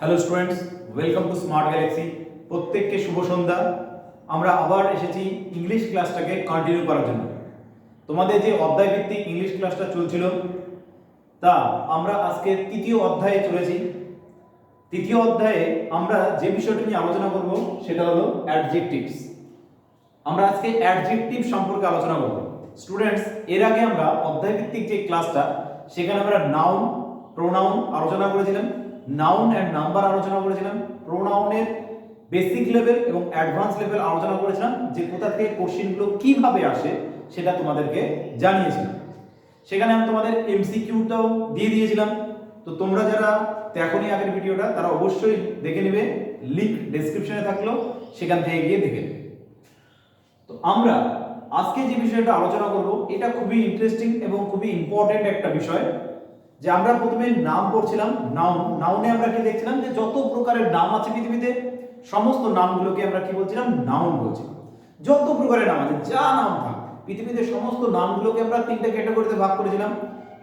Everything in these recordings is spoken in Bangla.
Hello students welcome to Smart Galaxy প্রত্যেককে শুভ সন্ধ্যা। আমরা আবার এসেছি ইংলিশ ক্লাসটাকে কন্টিনিউ করার জন্য। তোমাদের যে অধ্যায় ভিত্তিক ইংলিশ ক্লাসটা চলছিল, তা আমরা আজকে তৃতীয় অধ্যায়ে চলেছি। তৃতীয় অধ্যায়ে আমরা যে বিষয়টি নিয়ে আলোচনা করব, সেটা হলো অ্যাডজেক্টিভস আমরা আজকে অ্যাডজেক্টিভ সম্পর্কে আলোচনা করব। স্টুডেন্টস এর আগে আমরা অধ্যায় ভিত্তিক যে ক্লাসটা সেখানে আমরা নাউন প্রোনাউন আলোচনা করেছিলাম। নাউন অ্যান্ড নাম্বার আলোচনা করেছিলাম প্রোনাউনের বেসিক লেভেল এবং অ্যাডভান্স লেভেল আলোচনা করেছিলাম, যে কোথা থেকে কোশ্চেনগুলো কীভাবে আসে সেটা তোমাদেরকে জানিয়েছিলাম। সেখানে আমি তোমাদের এমসিকিউটাও দিয়ে দিয়েছিলাম। তো তোমরা যারা দেখোনি আগের ভিডিওটা, তারা অবশ্যই দেখে নেবে লিংক ডেসক্রিপশনে থাকল, সেখান থেকে গিয়ে দেখে নেবে। তো আমরা আজকে যে বিষয়টা আলোচনা করব, এটা খুবই ইন্টারেস্টিং এবং খুবই ইম্পর্টেন্ট একটা বিষয়। যে আমরা প্রথমে নাম পড়ছিলাম নাউন নাউনে আমরা কি দেখছিলাম? যে যত প্রকারের নাম আছে পৃথিবীতে, সমস্ত নামগুলোকে আমরা কি বলছিলাম? নাউন বলছিলাম যত প্রকারের নাম আছে, যা নাম থাক, পৃথিবীতে সমস্ত নামগুলোকে আমরা তিনটে ক্যাটাগরিতে ভাগ করেছিলাম।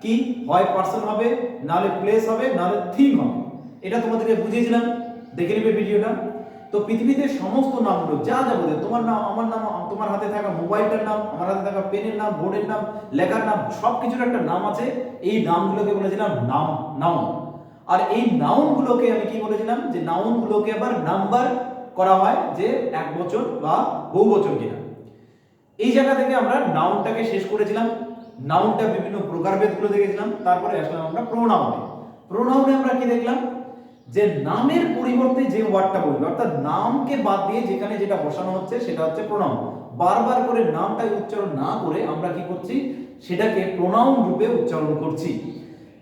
কি? হয় পার্সন হবে, নাহলে প্লেস হবে, নাহলে থিম হবে। এটা তোমাদেরকে বুঝিয়েছিলাম। দেখে নেবে ভিডিওটা। তো পৃথিবীতে সমস্ত নামগুলো, যা যা বলে তোমার নাম, আমার নাম, তোমার হাতে থাকা মোবাইলটার নাম, আমার হাতে থাকা পেনের নাম, বোর্ডের নাম, লেখার নাম সব কিছুর একটা নাম আছে। এই নামগুলোকে বলেছিলাম নাম নাউন আর এই নাউনগুলোকে আমি কি বলেছিলাম? যে নাউনগুলোকে আবার নাম্বার করা হয় যে এক বছর বা বহু বছর কিনা। এই জায়গা থেকে আমরা নাউনটাকে শেষ করেছিলাম। নাউনটা বিভিন্ন প্রকারভেদগুলো দেখেছিলাম। তারপরে আসলাম আমরা প্রোনাউনে প্রোনাউনে আমরা কি দেখলাম? যে নামের পরিবর্তে যে ওয়ার্ডটা বলবে, অর্থাৎ নামকে বাদ দিয়ে যেখানে যেটা বসানো হচ্ছে সেটা হচ্ছে প্রোনাউন বারবার করে নামটাকে উচ্চারণ না করে আমরা কি করছি? সেটাকে প্রোনাউন রূপে উচ্চারণ করছি।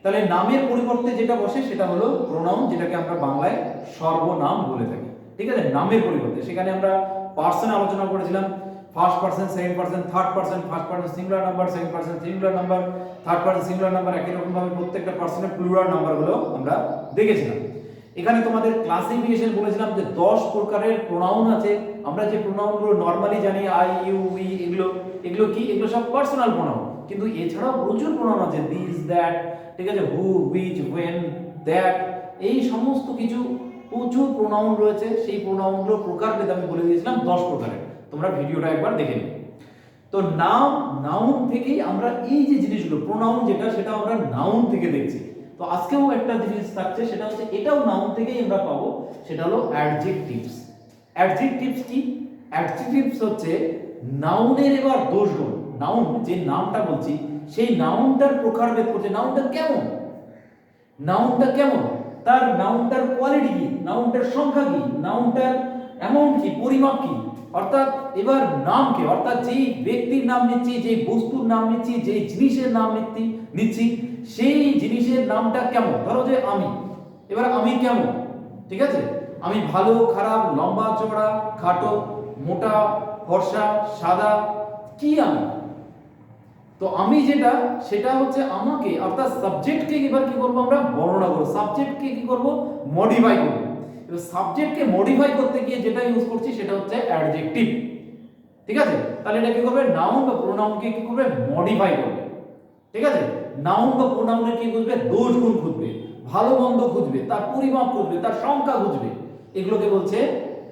তাহলে নামের পরিবর্তে যেটা বসে সেটা হলো প্রোনাউন যেটাকে আমরা বাংলায় সর্বনাম বলে থাকি। ঠিক আছে? নামের পরিবর্তে। সেখানে আমরা পার্সন আলোচনা করেছিলাম। First person second person third person first person singular number second person singular number third person singular number একই রকম ভাবে প্রত্যেকটা পার্সনের প্লুরাল নাম্বারগুলো আমরা দেখেছিলাম। এখানে তোমাদের ক্লাসিফিকেশন বলেছিলাম যে 10 প্রকারের প্রোনাউন আছে। আমরা যে প্রোনাউনগুলো নরমালি জানি আই ইউ উই এগুলো এগুলো কি? এগুলো সব পার্সোনাল প্রোনাউন কিন্তু এছাড়াও প্রচুর প্রোনাউন আছে দিস দ্যাট ঠিক আছে? হু হুইচ হোয়েন দ্যাট এই সমস্ত কিছু প্রচুর প্রোনাউন রয়েছে। সেই প্রোনাউনগুলো প্রকারভেদ আমি বলে দিয়েছিলাম 10 প্রকারের। তোমরা ভিডিওটা একবার দেখে নিও। তো নাম নাউন থেকেই আমরা এই যে জিনিসগুলো প্রোনাউন যেটা, সেটা আমরা নাউন থেকে দেখছি। তো আজকেও একটা জিনিস থাকছে, সেটা হচ্ছে এটাও নাউন থেকেই আমরা পাবো, সেটা হলো অ্যাডজেক্টিভস অ্যাডজেক্টিভস কি? অ্যাডজেক্টিভস হচ্ছে নাউনের এবার দোষ দোষগুণ নাউন যে নামটা বলছি, সেই নাউনটার প্রকারভেদ করছে। নাউনটা কেমন? নাউনটা কেমন? তার নাউনটার কোয়ালিটি কি? নাউনটার সংখ্যা কি? নাউনটার অ্যামাউন্ট কি? পরিমাপ কি? অর্থাৎ এবার নামকে অর্থাৎ যেই ব্যক্তির নাম নিচ্ছি, যেই বস্তুর নাম নিচ্ছি, যেই জিনিসের নাম নিচ্ছি নিচ্ছি সেই জিনিসের নামটা কেমন? ধরো যে আমি। এবার আমি কেমন? ঠিক আছে? আমি ভালো, খারাপ, লম্বা, চওড়া, খাটো, মোটা, ফর্সা, সাদা, কি আমি? তো আমি যেটা, সেটা হচ্ছে আমাকে, অর্থাৎ সাবজেক্টকে এবার কি করব আমরা? বর্ণনা করব। সাবজেক্টকে কি করব? মডিফাই করব। এবার সাবজেক্টকে মডিফাই করতে গিয়ে যেটা ইউজ করছি, সেটা হচ্ছে অ্যাডজেক্টিভ ঠিক আছে? তাহলে এটা কি করবে? নাউন বা প্রোনাউনকে কি করবে? মডিফাই করবে। ঠিক আছে? নাউন বা প্রোনাউনের কি খুঁজবে? দোষ গুণ খুঁজবে। ভালো মন্দ খুঁজবে, তার পরিমাপ খুঁজবে, তার সংখ্যা খুঁজবে। এগুলোকে বলছে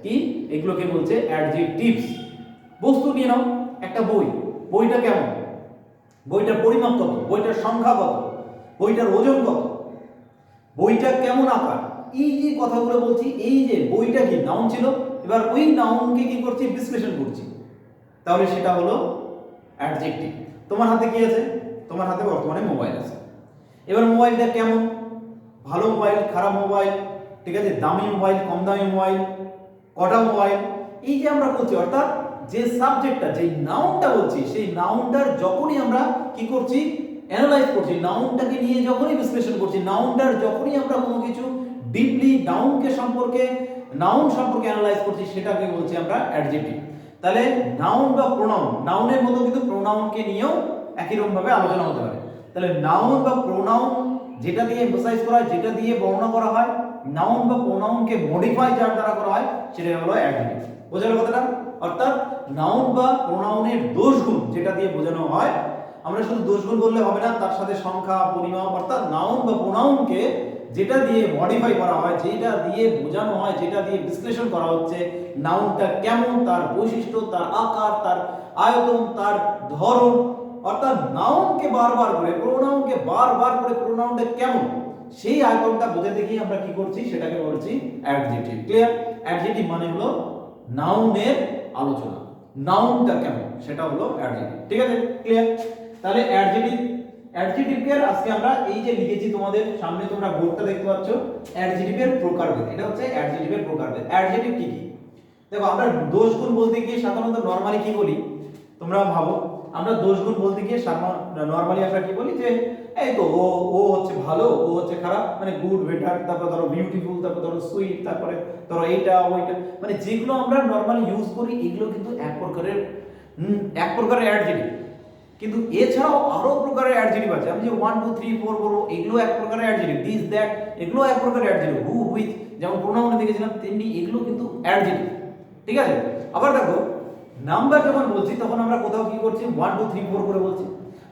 কি? এগুলোকে বলছে অ্যাডজেক্টিভস বস্তু নিয়ে নাও, একটা বই। বইটা কেমন? বইটার পরিমাপ কত? বইটার সংখ্যা কত? বইটার ওজন কত? বইটা কেমন আকার? এই যে কথাগুলো বলছি, এই যে বইটা কি নাউন ছিল? এবার ওই নাউনকে কি করছি? বিশ্লেষণ করছি। তাহলে সেটা হলো অ্যাডজেক্টিভ তোমার হাতে কি আছে? তোমার হাতে বর্তমানে মোবাইল আছে। এবার মোবাইলটা কেমন? ভালো মোবাইল, খারাপ মোবাইল, ঠিক আছে? দামি মোবাইল, কম দামি মোবাইল, কটা মোবাইল? এই যে আমরা বলছি, অর্থাৎ যে সাবজেক্টটা, যে নাউনটা বলছি, সেই নাউনটার যখনই আমরা কি করছি? অ্যানালাইজ করছি নাউনটাকে নিয়ে যখনই বিশ্লেষণ করছি নাউনটার যখনই আমরা কোনো কিছু ডিপলি নাউনকে সম্পর্কে নাউন সম্পর্কে অ্যানালাইজ করছি, সেটাকে বলছি আমরা অ্যাডজেক্টিভ তাহলে নাউন বা প্রোনাউন নাউনের মতো কিন্তু প্রোনাউনকে নিয়েও একই রকম ভাবে আলোচনা হতে পারে। তাহলে নাউন বা প্রোনাউন যেটা দিয়ে এমফাসাইজ করা হয়, যেটা দিয়ে বর্ণনা করা হয় নাউন বা প্রোনাউনকে মডিফাই যার দ্বারা করা হয়, সেটা হলো অ্যাডজেক্টিভ বোঝার কথাটা? অর্থাৎ নাউন বা প্রোনাউনের দোষগুণ যেটা দিয়ে বোঝানো হয়, আমরা শুধু দোষগুণ বললে হবে না, তার সাথে সংখ্যা, পরিমাপ, অর্থাৎ নাউন বা প্রোনাউনকে যেটা দিয়ে মডিফাই করা হয়, যেটা দিয়ে বোঝানো হয়, যেটা দিয়ে বিশ্লেষণ করা হচ্ছে নাউনটা কেমন, তার বৈশিষ্ট্য, তার আকার, তার আয়তন, তার ধরন অর্থাৎ নাউনকে বারবার করে, প্রোনাউনকে বারবার করে প্রোনাউনটা কেমন? সেই আয়তনটা বোঝাতে গিয়ে আমরা কি করছি, সেটাকে বলছি অ্যাডজেক্টিভ ক্লিয়ার অ্যাডজেক্টিভ মানে হলো নাউনের আলোচনা। নাউনটা কেমন? সেটা হলো অ্যাডজেক্টিভ ঠিক আছে? ক্লিয়ার তাহলে অ্যাডজেক্টিভ অ্যাডজেক্টিভের আজকে আমরা এই যে লিখেছি তোমাদের সামনে, তোমরা বোর্ডটা দেখতে পাচ্ছ অ্যাডজেক্টিভের প্রকারভেদ। এটা হচ্ছে অ্যাডজেক্টিভের প্রকারভেদ। অ্যাডজেক্টিভ কি কি? দেখো, আমরা দোষ গুণ বলতে গিয়ে সাধারণত নরমালি কি বলি? তোমরা ভাবো। আমরা দোষ গুণ বলতে গিয়ে নর্মালি আমরা কি বলি যে, এই তো ও ও হচ্ছে ভালো, ও হচ্ছে খারাপ মানে গুড বেটার তারপর ধরো বিউটিফুল তারপর ধরো সুইট তারপরে ধরো এইটা, ওইটা মানে যেগুলো আমরা নর্মালি ইউজ করি, এগুলো কিন্তু এক প্রকারের এক প্রকারের অ্যাডজেক্টিভ কিন্তু এছাড়াও আরও প্রকারের অ্যাডজেক্টিভ আছে। আমি যে ওয়ান টু থ্রি ফোর বলব, এগুলো এক প্রকারের অ্যাডজেক্টিভ দিস দ্যাট এগুলো এক প্রকারের অ্যাডজেক্টিভ হু হুইচ যেমন প্রোনাউনে দেখেছিলাম, তেমনি এগুলো কিন্তু অ্যাডজেক্টিভ ঠিক আছে? আবার দেখো নাম্বার যখন বলছি, তখন আমরা কোথাও কি করছি? ওয়ান টু থ্রি ফোর করে বলছি।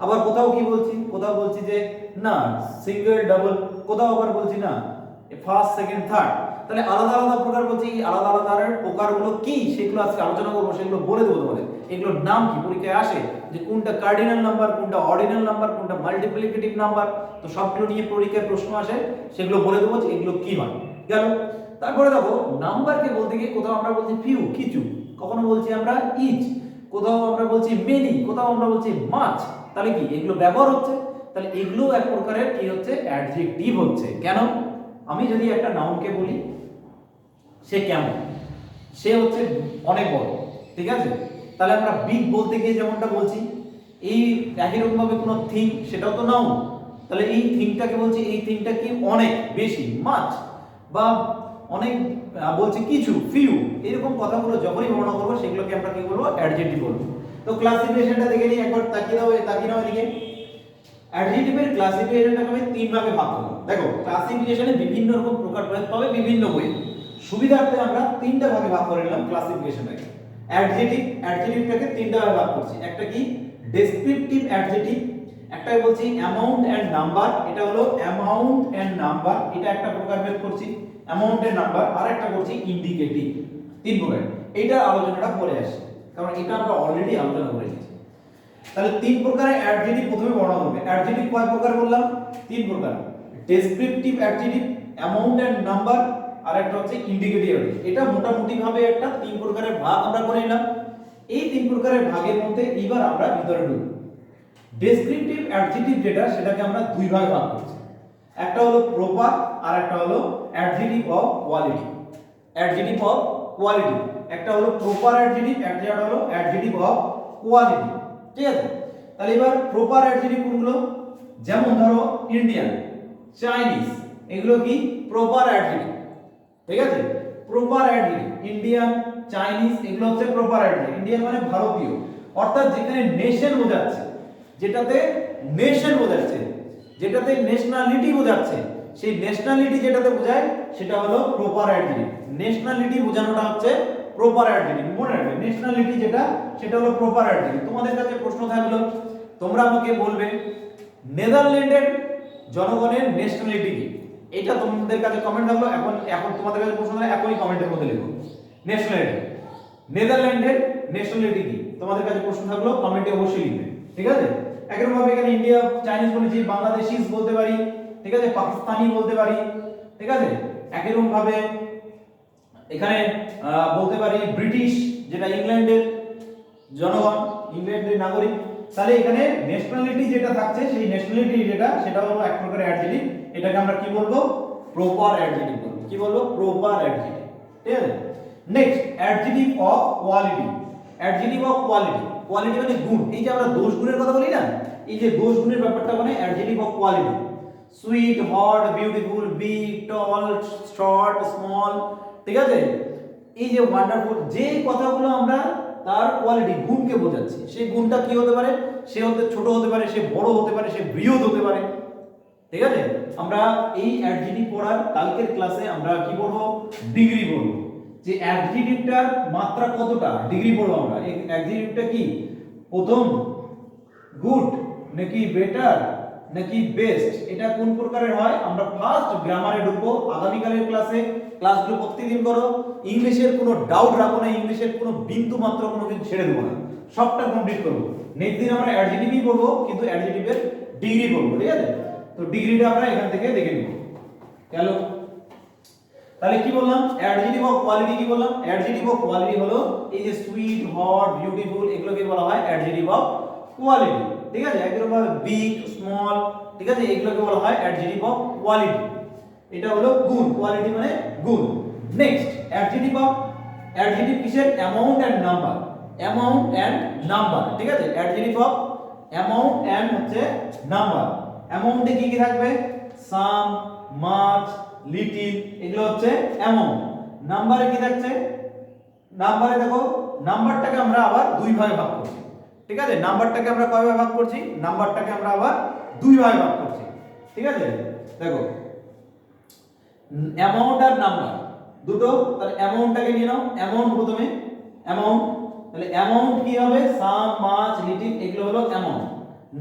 আবার কোথাও কি বলছি? কোথাও বলছি যে, না সিঙ্গেল ডাবল কোথাও আবার বলছি না ফার্স্ট সেকেন্ড থার্ড তাহলে আলাদা আলাদা প্রকার বলছি, এই আলাদা আলাদা প্রকারগুলো কি? সেগুলো আজকে আলোচনা করব, সেগুলো বলে দেবো তোমাদের। এগুলোর নাম কি? পরীক্ষায় আসে যে কোনটা কার্ডিনাল নাম্বার কোনটা অর্ডিনাল নাম্বার কোনটা মাল্টিপ্লিকেটিভ নাম্বার তো সবগুলো নিয়ে পরীক্ষায় প্রশ্ন আসে, সেগুলো বলে দেবো যে এগুলো কি হয়। গেল। তারপরে দেখো, নাম্বারকে বলতে গিয়ে কোথাও আমরা বলছি ফিউ কিছু। কখনো বলছি আমরা ইচ কোথাও আমরা বলছি মেনি কোথাও আমরা বলছি মাছ তাহলে কি? এগুলো ব্যবহার হচ্ছে? তাহলে এগুলো এক প্রকারের কি হচ্ছে? অ্যাডজেক্টিভ হচ্ছে। কেন? আমি যদি একটা নাউনকে বলি, সে কেমন? সে হচ্ছে অনেক বড়, ঠিক আছে? তাহলে আমরা বিগ বলতে গিয়ে যেমনটা বলছি, এই একই রকমভাবে কোনো থিং সেটাও তো নাও তাহলে এই থিংটাকে বলছি, এই থিংটা কি অনেক, বেশি মাছ বা অনেক বলছি কিছু ফিউ এরকম কথাগুলো যখনই বর্ণনা করব, সেগুলোকে আমরা কি বলব? অ্যাডজেক্টিভ বলব। তো ক্লাসিফিকেশনটা দেখে নিই, একবার তাকিয়ে দাও তাকিয়ে নাও এদিকে। অ্যাডজেক্টিভের ক্লাসিফিকেশনটাকে আমি তিন ভাগে ভাগ করব। দেখো ক্লাসিফিকেশনে বিভিন্ন রকম প্রকারভেদ পাবে, বিভিন্ন বই সুবিধার্থে আমরা তিনটা ভাগে ভাগ করে নিলাম ক্লাসিফিকেশনটাকে অ্যাডজেক্টিভ অ্যাডজেক্টিভটাকে তিনটা ভাগে ভাগ করছি। একটা কি? ডেসক্রিপটিভ অ্যাডজেক্টিভ একটা বলছি অ্যামাউন্ট এন্ড নাম্বার এটা হলো অ্যামাউন্ট এন্ড নাম্বার এটা একটা প্রকারভেদ করছি। অ্যামাউন্ট এন্ড নাম্বার আর একটা করছি ইন্ডিকেটিভ তিন প্রকার এইটার আলোচনাটা পরে আসে কারণ এটা আমরা অলরেডি আলোচনা করে নিয়েছি তাহলে তিন প্রকারের অ্যাডজেক্টিভ প্রথমে বর্ণনা করবে। অ্যাডজেক্টিভ কয় প্রকার বললাম? তিন প্রকার। Descriptive adjective amount and number আর একটা হচ্ছে ইন্ডিকেটিভ এটা মোটামুটি ভাবে একটা তিন প্রকারের ভাগ আমরা করে নিলাম। এই তিন প্রকারের ভাগের মধ্যে এবার আমরা ভিতরে ঢুকব। ডেসক্রিপটিভ অ্যাডজেক্টিভ যেটা, সেটাকে আমরা দুই ভাগে ভাগ করছি। একটা হলো প্রপার আর একটা হলো adjective of quality adjective of quality একটা হলো প্রপার অ্যাডজেক্টিভ একটা হলো অ্যাডজেক্টিভ অফ কোয়ালিটি ঠিক আছে? তাহলে এবার প্রপার অ্যাডজেক্টিভ কোনগুলো? যেমন ধরো ইন্ডিয়ান চাইনিজ এগুলো কি? প্রপার অ্যাডজেক্টিভ ঠিক আছে? প্রপার অ্যাডজেক্টিভ ইন্ডিয়ান চাইনিজ এগুলো হচ্ছে প্রপার অ্যাডজেক্টিভ ইন্ডিয়ান মানে ভারতীয়। অর্থাৎ যেখানে নেশন বোঝাচ্ছে, যেটাতে নেশন বোঝাচ্ছে। যেটাতে ন্যাশনালিটি বোঝাচ্ছে, সেই ন্যাশনালিটি যেটাতে বোঝায়, সেটা হলো প্রপার অ্যাডজেক্টিভ ন্যাশনালিটি বোঝানোটা হচ্ছে প্রপার অ্যাডজেক্টিভ মনে রাখবে ন্যাশনালিটি যেটা, সেটা হলো প্রপার অ্যাডজেক্টিভ তোমাদের কাছে প্রশ্ন থাকল, তোমরা আমাকে বলবে, নেদারল্যান্ডের জনগণের ন্যাশনালিটি কি? এটা তোমাদের কাছে কমেন্ট থাকল, এখন এখন তোমাদের কাছে প্রশ্ন থাকলে, এখনই কমেন্টের মধ্যে লিখো। ন্যাশনালিটি নেদারল্যান্ডের ন্যাশনালিটি কি? তোমাদের কাছে প্রশ্ন থাকল কমেন্টে অবশ্যই লিখবে, ঠিক আছে? একরকম ভাবে এখানে ইন্ডিয়া চাইনিজ বলেছি বাংলাদেশিস বলতে পারি, ঠিক আছে? পাকিস্তানি বলতে পারি, ঠিক আছে? একরকম ভাবে এখানে বলতে পারি ব্রিটিশ যেটা ইংল্যান্ডের জনগণ ইংল্যান্ডের নাগরিক। তাহলে এখানে ন্যাশনালিটি যেটা থাকছে, সেই ন্যাশনালিটি যেটা, সেটা হলো এক প্রকারের অ্যাডজেক্টিভ এটাকে আমরা কি বলব? প্রপার অ্যাডজেক্টিভ বলব। কি বলব? প্রপার অ্যাডজেক্টিভ ঠিক আছে? Next adjective of quality adjective of quality quality মানে গুণ। এই যে আমরা দোষ গুণের কথা বলি না, এই যে দোষ গুণের ব্যাপারটা মানে adjective of quality sweet hot beautiful big tall short small ঠিক আছে? এই যে ওয়ান্ডারফুল যে কথাগুলো আমরা তার কোয়ালিটি গুণকে বোঝাচ্ছি, সেই গুণটা কি হতে পারে? সে হতে, ছোট হতে পারে, সে বড় হতে পারে, সে বৃহৎ হতে পারে। ঠিক আছে? আমরা এই অ্যাডজেক্টিভ পড়ার কালকের ক্লাসে আমরা কি পড়ব ডিগ্রি পড়ব যে অ্যাডজেক্টিভটার মাত্রা কতটা? ডিগ্রি পড়ব আমরা। এই অ্যাডজেক্টিভটা কি? প্রথম গুড নাকি বেটার নাকি বেস্ট এটা কোন প্রকারের হয়? আমরা ফার্স্ট গ্রামারে ঢুকবো। আগামীকালের ক্লাসে ক্লাসগুলো প্রতিদিন করো। ইংলিশের কোনো ডাউট রাখো না। ইংলিশের কোনো বিন্দু মাত্র কোনো কিছু ছেড়ে দেবো না। সবটা কমপ্লিট করব। নেক্সট দিন আমরা অ্যাডজেটিভই পড়ব, কিন্তু অ্যাডজেটিভের ডিগ্রি পড়ব, ঠিক আছে? তো ডিগ্রিটা আমরা এখান থেকে দেখে নিব। গেল। তাহলে কি বললাম? অ্যাডজেটিভ অফ কোয়ালিটি কি বললাম? অ্যাডজেটিভ অফ কোয়ালিটি হলো এই যে সুইট হট বিউটিফুল এগুলোকে বলা হয় অ্যাডজেটিভ অফ কোয়ালিটি ঠিক আছে? একদম ভাবে বিগ স্মল ঠিক আছে? এগুলোকে বলা হয় অ্যাডজেটিভ অফ কোয়ালিটি এটা হলো গুণ। কোয়ালিটি মানে গুণ। নেক্সট অ্যাডজেটিভ অফ অ্যাডজেটিভ কিসের? Amount and number amount and number ঠিক আছে? অ্যাডজেটিভ অফ অ্যামাউন্ট এন্ড হচ্ছে নাম্বার অ্যামাউন্টে কি কি থাকবে? সাম মাচ লিটিল, এগুলো হচ্ছে অ্যামাউন্ট নাম্বারে কি থাকছে? নাম্বারে দেখো, নাম্বারটাকে আমরা আবার দুই ভাগে ভাগ করছি। ঠিক আছে? নাম্বারটাকে আমরা কয় ভাগে ভাগ করছি? নাম্বারটাকে আমরা আবার দুই ভাগে ভাগ করছি। ঠিক আছে? দেখো অ্যামাউন্ট আর নাম্বার দুটো, তাহলে অ্যামাউন্টটাকে নিয়ে নাও। অ্যামাউন্ট প্রথমে অ্যামাউন্ট তাহলে অ্যামাউন্ট কি হবে? সাম মাচ লিটিল এগুলো হলো অ্যামাউন্ট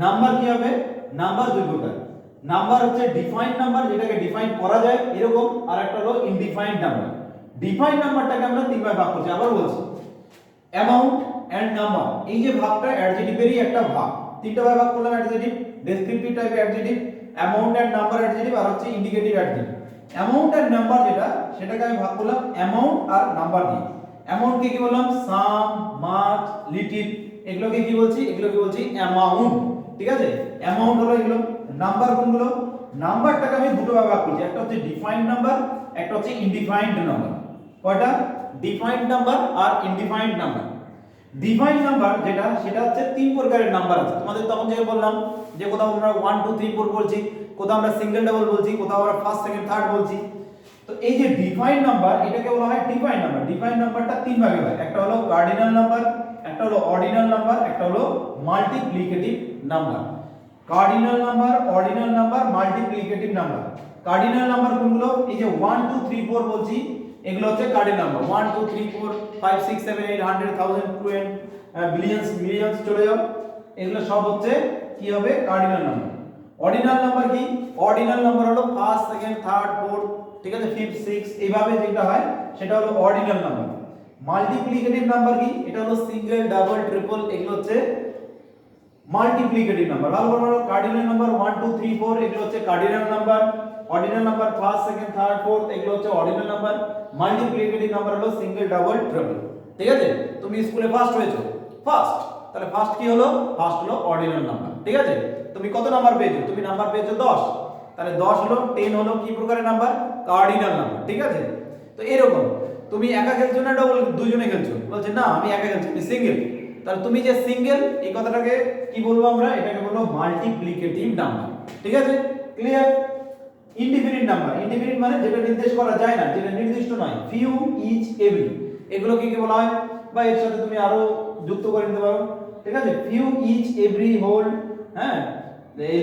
নাম্বার কি হবে? নাম্বার দুই প্রকার। নাম্বার হচ্ছে ডিফাইন্ড নাম্বার যেটাকে ডিফাইন করা যায় এরকম, আর একটা হলো ইনডিফাইন্ড নাম্বার ডিফাইন্ড নাম্বারটাকে আমরা তিন ভাগে ভাগ করছি, আবার বলছি। অ্যামাউন্ট এন্ড নাম্বার এই যে ভাগটা অ্যাডজেটিভেরই একটা ভাগ। তিনটা ভাগে ভাগ করলাম adjective descriptive type adjective amount and number adjective আর হচ্ছে indicative adjective amount and number যেটা, সেটাকে আমি ভাগ করলাম অ্যামাউন্ট আর নাম্বার দিয়ে। অ্যামাউন্টকে কি বললাম? সাম মাচ লিটিল এগুলোকে কি বলছি? এগুলোকে বলছি অ্যামাউন্ট ঠিক আছে? অ্যামাউন্ট হলো এগুলো নাম্বার কোনগুলো? নাম্বারটাকে আমি দুটো ভাগে ভাগ করছি। একটা হচ্ছে ডিফাইন্ড নাম্বার একটা হচ্ছে ইনডিফাইন্ড নাম্বার কয়টা? ডিফাইন্ড নাম্বার আর ইনডিফাইন্ড নাম্বার ডিফাইন্ড নাম্বার যেটা, সেটা হচ্ছে তিন প্রকারের নাম্বার আছে। তোমাদের তখন যে বললাম যে কোথাও আমরা ওয়ান টু থ্রি ফোর বলছি, কোথাও আমরা সিঙ্গেল ডাবল বলছি, কোথাও আমরা ফার্স্ট সেকেন্ড থার্ড বলছি। তো এই যে ডিফাইন্ড নাম্বার এটাকে বলা হয় ডিফাইন্ড নাম্বার ডিফাইন্ড নাম্বারটা তিন ভাগে হয়। একটা হলো কার্ডিনাল নাম্বার একটা হলো অর্ডিনাল নাম্বার একটা হলো multiplicative number cardinal number ordinal number multiplicative number cardinal number কোনগুলো? এই যে 1 2 3 4 বলছি, এগুলো হচ্ছে কার্ডিনাল নাম্বার 1 2 3 4 5 6 7 8 100 1000 20 বিলিয়নস মিলিয়নস চলে যাও। এগুলো সব হচ্ছে কি হবে? কার্ডিনাল নাম্বার অর্ডিনাল নাম্বার কি? অর্ডিনাল নাম্বার হলো ফার্স্ট সেকেন্ড থার্ড ফোর্থ ঠিক আছে? ফিফথ সিক্স এইভাবে যেটা হয়, সেটা হলো অর্ডিনাল নাম্বার মাল্টিপ্লিকেটিভ নাম্বার কি? এটা হলো সিঙ্গেল ডাবল ট্রিপল এগুলো হচ্ছে মাল্টিপ্লিকেটিভ নাম্বার ভালো ভালো কার্ডিনাল নাম্বার 1 2 3 4 এগুলো হচ্ছে cardinal number ordinal number first second third fourth এগুলো হচ্ছে অর্ডিনাল নাম্বার মাল্টিপ্লিকেটিভ নাম্বার হলো সিঙ্গেল ডাবল ট্রিপল ঠিক আছে? তুমি স্কুলে ফার্স্ট হয়েছো। ফার্স্ট তাহলে ফার্স্ট কি হলো? ফার্স্ট হলো অর্ডিনাল নাম্বার ঠিক আছে? তুমি কত নাম্বার পেয়েছ? তুমি নাম্বার পেয়েছ 10 তাহলে 10 হলো 10 হলো কি প্রকারের নাম্বার কার্ডিনাল নাম্বার ঠিক আছে? তো এরকম। তুমি একা খেলছো না ডবল দুজনে খেলছো। বলছে, না, আমি একা খেলছি, আমি সিঙ্গেল তাহলে তুমি যে সিঙ্গেল, এই কথাটাকে কি বলব আমরা? এটাকে বলব মাল্টিপ্লিকেটিভ নাম্বার ঠিক আছে? ক্লিয়ার ইনডিফিনিট নাম্বার ইনডিফিনিট মানে যেটা নির্দেশ করা যায় না, যেটা নির্দিষ্ট নয়। ফিউ ইচ এভরি এগুলো কি বলা হয়? বা এর সাথে তুমি আরও যুক্ত করে নিতে পারো। ঠিক আছে? ফিউ ইচ এভরি হোল হ্যাঁ?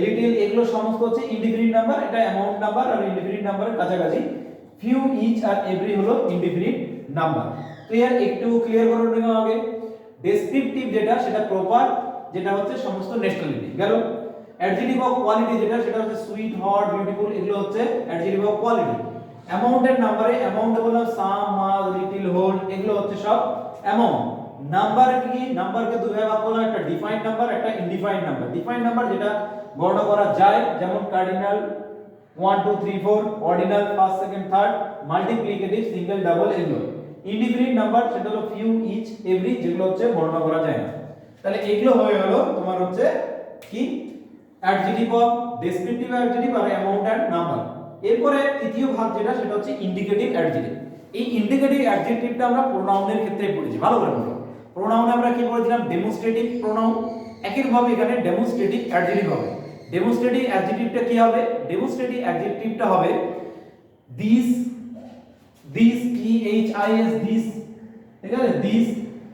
লিটিল এগুলো সমস্ত হচ্ছে ইনডিফিনিট নাম্বার এটা অ্যামাউন্ট নাম্বার আর ইনডিফিনিট নাম্বারের কাছাকাছি। ফিউ ইচ আর এভরি হলো ইনডিফিনিট নাম্বার ক্লিয়ার একটু ক্লিয়ার করে আগে। ডেসক্রিপটিভ যেটা, সেটা প্রপার যেটা হচ্ছে সমস্ত ন্যাশনালিটি গেল? অ্যাডজেক্টিভ অফ কোয়ালিটি যেটা, সেটা হচ্ছে সুইট হট বিউটিফুল এগুলো হচ্ছে অ্যাডজেক্টিভ অফ কোয়ালিটি অ্যামাউন্টের নাম্বারে অ্যামাউন্ট বললাম সাম মাস লিটিল হোল এগুলো হচ্ছে সব অ্যামাউন্ট নাম্বার কি? নাম্বারকে দুই ভাগে করলাম, একটা ডিফাইন্ড নাম্বার একটা ইনডিফাইন্ড নাম্বার ডিফাইন্ড নাম্বার যেটা গণনা করা যায়, যেমন cardinal 1 2 3 4 ordinal first second third multiplicative single double এগুলো। ইনডিফিনিট নাম্বার, সেটা হলো ফিউ ইচ এভরি যেগুলো হচ্ছে বর্ণনা করা যায় না। তাহলে এগুলো হয়ে গেল তোমার হচ্ছে কি? অ্যাডজেক্টিভ অফ ডেসক্রিপটিভ অ্যাডজেক্টিভ আর অ্যামাউন্ট এন্ড নাম্বার এরপরে তৃতীয় ভাগ যেটা, সেটা হচ্ছে ইন্ডিকেটিভ অ্যাডজেটিভ এই ইন্ডিকেটিভ অ্যাডজেক্টিভটা আমরা প্রোনাউনের ক্ষেত্রে পড়েছি, ভালো করে মনে প্রোনাউনে আমরা কি পড়েছিলাম? ডেমোস্ট্রেটিভ প্রোনাউন একই ভাবে এখানে ডেমোস্ট্রেটিভ অ্যাডজেক্টিভ হবে। ডেমোস্ট্রেটিভ অ্যাডজেক্টিভটা কি হবে? ডেমোস্ট্রেটিভ অ্যাডজেক্টিভটা হবে this this T H I S this ঠিক আছে? দিস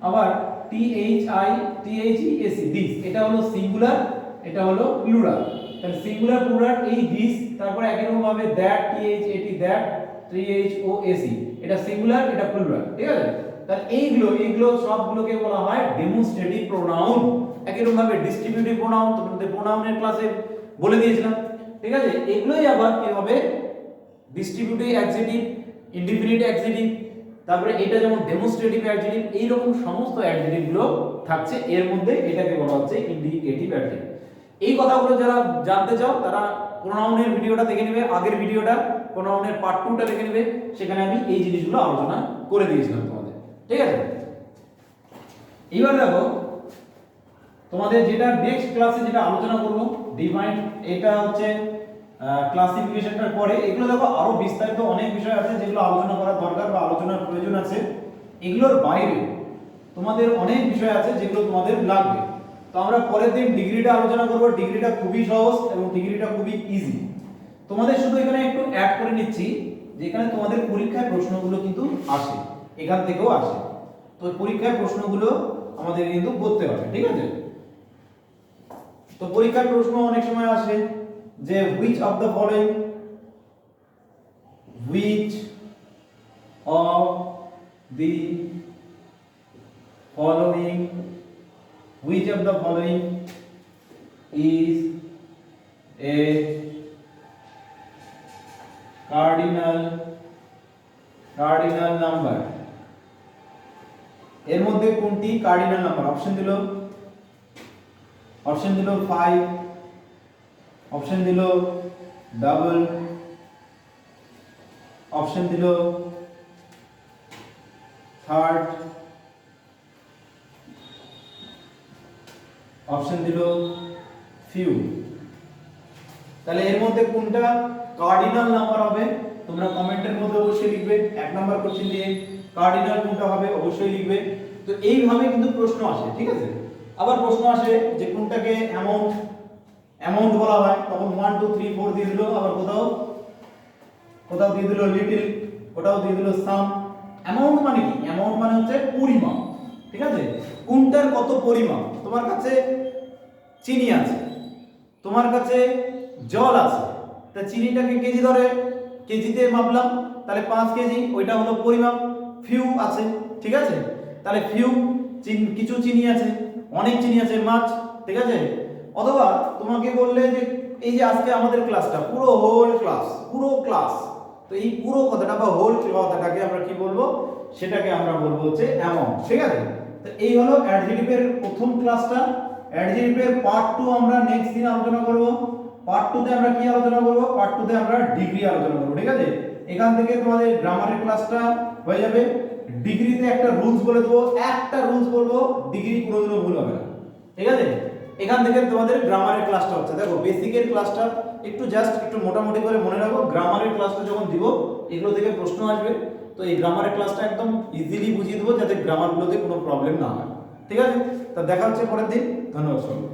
আবার T H I T H E S E this এটা হলো সিঙ্গুলার এটা হলো প্লুরাল তাহলে সিঙ্গুলার প্লুরাল এই দিস তারপরে একই রকম ভাবে that T H A T that T H O S E এটা সিঙ্গুলার এটা প্লুরাল ঠিক আছে? তাহলে এইগুলো এইগুলো সবগুলোকে বলা হয় ডেমোস্ট্রেটিভ প্রোনাউন একই রকম ভাবে ডিস্ট্রিবিউটিভ প্রোনাউন তোমাদের প্রোনাউনের ক্লাসে বলে দিয়েছিলাম, ঠিক আছে? এগুলোই আবার কি হবে? ডিস্ট্রিবিউটিভ অ্যাডজেটিভ ইনডিফিনিট অ্যাডজেটিভ তারপরে এটা যেমন ডেমোস্ট্রেটিভ অ্যাডজেটিভ এই রকম সমস্ত অ্যাডজেটিভগুলো থাকছে, এর মধ্যে এটাকে বলা হচ্ছে ইন্ডিকেটিভ অ্যাডজেটিভ এই কথাগুলো যারা জানতে চাও, তারা প্রোনাউনের ভিডিওটা দেখে নেবে, আগের ভিডিওটা প্রোনাউনের পার্ট টুটা দেখে নেবে, সেখানে আমি এই জিনিসগুলো আলোচনা করে দিয়েছিলাম তোমাদের। ঠিক আছে? এবার দেখো, তোমাদের যেটা নেক্সট ক্লাসে যেটা আলোচনা করব ডিফাইন এটা হচ্ছে ক্লাসিফিকেশনটার পরে, এগুলো দেখো আরও বিস্তারিত অনেক বিষয় আছে যেগুলো আলোচনা করার দরকার বা আলোচনার প্রয়োজন আছে। এগুলোর বাইরে তোমাদের অনেক বিষয় আছে যেগুলো তোমাদের লাগবে। তো আমরা পরের দিন ডিগ্রিটা আলোচনা করব। ডিগ্রিটা খুবই সহজ এবং ডিগ্রিটা খুবই ইজি তোমাদের শুধু এখানে একটু অ্যাড করে নিচ্ছি যে এখানে তোমাদের পরীক্ষার প্রশ্নগুলো কিন্তু আসে, এখান থেকেও আসে। তো পরীক্ষার প্রশ্নগুলো আমাদের কিন্তু করতে হবে, ঠিক আছে? তো পরীক্ষার প্রশ্ন অনেক সময় আসে যে which of the following which of the following which of the following is a cardinal cardinal number এর মধ্যে কোনটি কার্ডিনাল নাম্বার অপশন দিল। অপশন দিল ফাইভ অপশন দিল ডাবল অপশন দিল থার্ড অপশন দিল ফিউ তাহলে এর মধ্যে কোনটা কার্ডিনাল নাম্বার হবে? তোমরা কমেন্টের মধ্যে অবশ্যই লিখবে, এক নাম্বার কোশ্চেন দিয়ে কার্ডিনাল কোনটা হবে অবশ্যই লিখবে। তো এইভাবে কিন্তু প্রশ্ন আসে, ঠিক আছে? আবার প্রশ্ন আসে যে কোনটাকে অ্যামাউন্ট অ্যামাউন্ট বলা হয়। তখন ওয়ান টু থ্রি ফোর দিয়ে দিল, আবার কোথাও কোথাও দিয়ে দিল লিটিল কোথাও দিয়ে দিল সাম অ্যামাউন্ট মানে কি? অ্যামাউন্ট মানে হচ্ছে পরিমাপ। ঠিক আছে? কোনটার কত পরিমাপ? তোমার কাছে চিনি আছে। তোমার কাছে জল আছে। তা চিনিটাকে কেজি ধরে, কেজিতে মাপলাম। তাহলে পাঁচ কেজি, ওইটা হলো পরিমাপ। ফিউ আছে। ঠিক আছে? তাহলে ফিউ কিছু চিনি আছে। অনেক চিনি আছে, মাছ। ঠিক আছে? অথবা তোমাকে বললে যে, এই যে আজকে আমাদের ক্লাসটা পুরো হোল ক্লাস পুরো ক্লাস তো এই পুরো কথাটা বা হোল কথাটাকে আমরা কি বলব? সেটাকে আমরা বলব হচ্ছে অ্যামাউন্ট ঠিক আছে? তো এই হলো অ্যাডজেটিভের প্রথম ক্লাসটা অ্যাডজেটিভের পার্ট টু আমরা নেক্সট দিন আলোচনা করব। পার্ট টু তে আমরা কি আলোচনা করব? পার্ট টু তে আমরা ডিগ্রি আলোচনা করব, ঠিক আছে? এখান থেকে তোমাদের গ্রামারের ক্লাসটা হয়ে যাবে। ডিগ্রিতে একটা রুলস বলে দেবো। একটা রুলস বলব ডিগ্রি কোনোদিনও ভুল হবে না, ঠিক আছে? এখান থেকে তোমাদের গ্রামারের ক্লাসটা হচ্ছে। দেখো বেসিকের ক্লাসটা একটু জাস্ট একটু মোটামুটি করে মনে রাখো গ্রামারের ক্লাসটা যখন দিব, এগুলো থেকে প্রশ্ন আসবে। তো এই গ্রামারের ক্লাসটা একদম ইজিলি বুঝিয়ে দেবো, যাতে গ্রামারগুলোতে কোনো প্রবলেম না হয়। ঠিক আছে? তা দেখা হচ্ছে পরের দিন। ধন্যবাদ